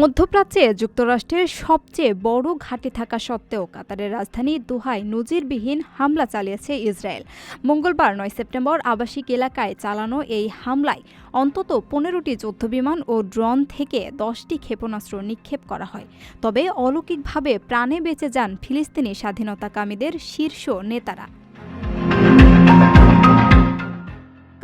মধ্যপ্রাচ্যে যুক্তরাষ্ট্রের সবচেয়ে বড় ঘাঁটি থাকা সত্ত্বেও কাতারের রাজধানী দোহায় নজিরবিহীন হামলা চালিয়েছে ইসরায়েল। মঙ্গলবার নয় সেপ্টেম্বর আবাসিক এলাকায় চালানো এই হামলায় অন্তত পনেরোটি যুদ্ধবিমান ও ড্রোন থেকে দশটি ক্ষেপণাস্ত্র নিক্ষেপ করা হয়। তবে অলৌকিকভাবে প্রাণে বেঁচে যান ফিলিস্তিনি স্বাধীনতাকামীদের শীর্ষ নেতারা।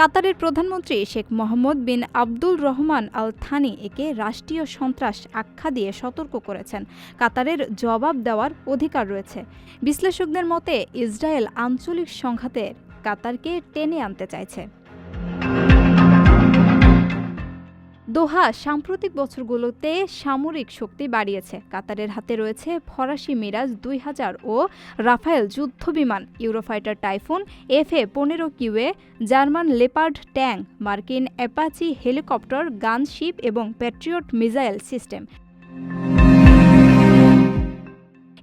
কাতারের প্রধানমন্ত্রী Sheikh Mohammed bin Abdul Rahman Al Thani একে রাষ্ট্রীয় সন্ত্রাস আখ্যা দিয়ে সতর্ক করেছেন। কাতারের জবাব দেওয়ার অধিকার রয়েছে। বিশ্লেষকদের মতে, ইসরায়েল আঞ্চলিক সংঘাতের কাতারকে টেনে আনতে চাইছে। দোহা সাম্প্রতিক বছরগুলোতে সামরিক শক্তি বাড়িয়েছে। কাতারের হাতে রয়েছে ফরাসি মিরাজ দুই হাজার ও রাফায়েল যুদ্ধবিমান। ইউরোফাইটার টাইফুন এফ এ পনেরো কিউএ, জার্মান লেপার্ড ট্যাঙ্ক, মার্কিন অ্যাপাচি হেলিকপ্টার, গানশিপ এবং প্যাট্রিয়ট মিসাইল সিস্টেম।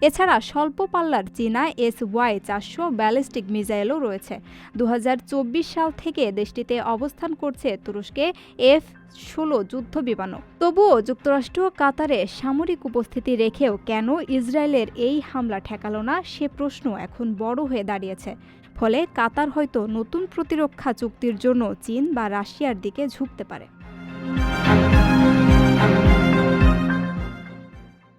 এছাড়া স্বল্প পাল্লার চীনা এস ওয়াই চারশো ব্যালিস্টিক মিসাইলও রয়েছে। দু হাজার চব্বিশ সাল থেকে দেশটিতে অবস্থান করছে তুরস্কে এফ ষোলো যুদ্ধ বিমানও তবুও যুক্তরাষ্ট্র কাতারে সামরিক উপস্থিতি রেখেও কেন ইসরায়েলের এই হামলা ঠেকালো না সে প্রশ্ন এখন বড় হয়ে দাঁড়িয়েছে। ফলে কাতার হয়তো নতুন প্রতিরক্ষা চুক্তির জন্য চীন বা রাশিয়ার দিকে ঝুঁকতে পারে।